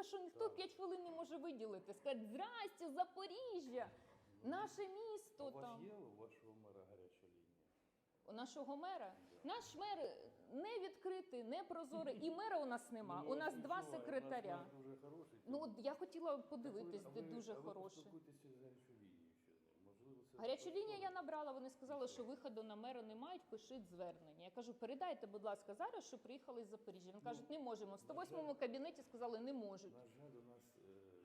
Така що ніхто 5 хвилин не може виділити. Сказати, здрасте, Запоріжжя, наше місто У вас там. є у вашого мера гаряча лінія? У нашого мера. Наш мер не відкритий, не прозорий. І мера у нас нема. Ну, У нас два відчуваю, секретаря. Наш мер дуже хороший. Ну от я хотіла подивитись, ви- де дуже а ви хороше. з гарячою лінією ще з ним. Можливо, це Гарячу лінію я набрала. Вони сказали, що виходу на мера не мають, пишіть звернення. Я кажу, передайте, будь ласка, зараз, що приїхали з Запоріжжя. Він кажуть, не можемо. В 108 кабінеті сказали, не можуть. На жаль, у нас е,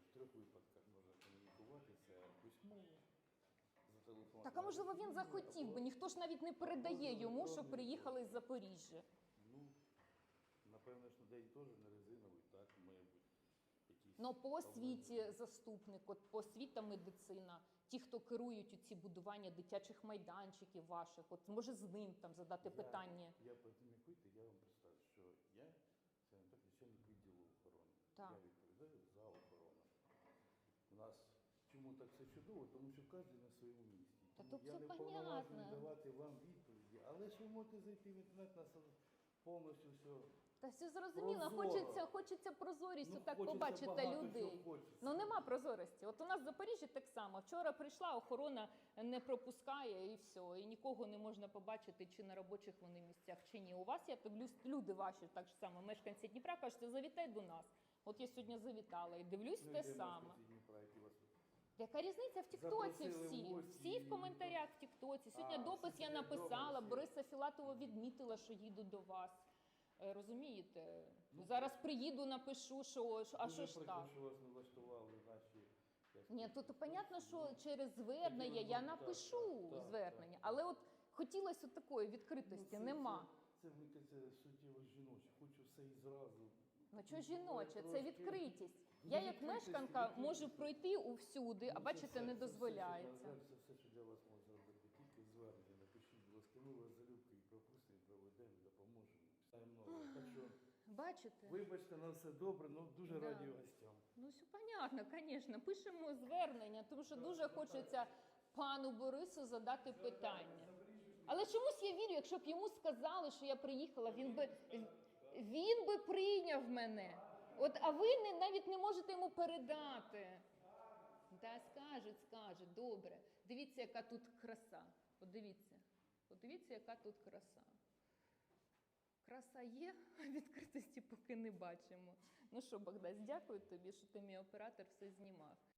в трьох випадках можна комунікуватися письмово. зателефонувати. Так, а можливо, він захотів би. Ніхто ж навіть не передає йому, що приїхали з Запоріжжя. Ну, напевно, ж день теж не резиновий, так, має бути якісь. Ну по освіті заступник, от по освіта медицина, ті, хто керують у ці будування дитячих майданчиків ваших, от може з ним там задати Я- питання. Я подімікуйте, я вам представлю, що я, скажімо так, начальник відділу охорони. Так. Я відповідаю за охорону. У нас чому так все чудово? Тому що кожен на своєму місці. Та Тому то я все не понятно. давати вам відповіді, але ж ви можете зайти в інтернет, нас повністю все. Та все зрозуміло, Прозоро. хочеться, хочеться прозорістю, Ну, так хочеться побачити багато людей. чого хочеться. Ну нема прозорості. От у нас в Запоріжжі так само. Вчора прийшла, охорона не пропускає і все. І нікого не можна побачити, чи на робочих вони місцях, чи ні. У вас я дивлюсь, люди ваші так само, мешканці Дніпра, кажуть, завітай до нас. От я сьогодні завітала і дивлюсь Ну, те де саме. мешканці Дніпра, які вас тут Яка різниця в Тіктоці Запросили в всі? гості Всі в і- коментарях в Тіктоці. Сьогодні А, допис я написала, всі. Бориса Філатова відмітила, що їду до вас. Е, Розумієте? Ну, Зараз приїду, напишу, що а що ж так? що вас не влаштували наші. Ні, тут понятно, що ну, через звернення я напишу так, звернення, так. але от хотілося такої ну, відкритості, це- нема. Це, це, мені кажеться, суттєво жіноче. Хочу все і зразу. Ну що жіноче, це відкритість. Ну, Я як мешканка можу пройти увсюди, а Ну, бачите, не дозволяється. Це все, що для вас може зробити. Тільки звернення. Напишіть, будь ласка, ми вас залюбки і пропустимо, проведемо, допоможемо. Все много. Так що, Бачите? вибачте, на все добре, ну дуже Да. раді гостям. Ну, все понятно, звісно. Пишемо звернення, тому що дуже хочеться пану Борису задати питання. Але чомусь я вірю, якщо б йому сказали, що я приїхала, він би він би прийняв мене. От, а ви не, навіть не можете йому передати. Та скажуть, скажуть, добре. Дивіться, яка тут краса. Подивіться. Подивіться, яка тут краса. Краса є, а відкритості поки не бачимо. Ну що, Богдас, дякую тобі, що ти мій оператор все знімав.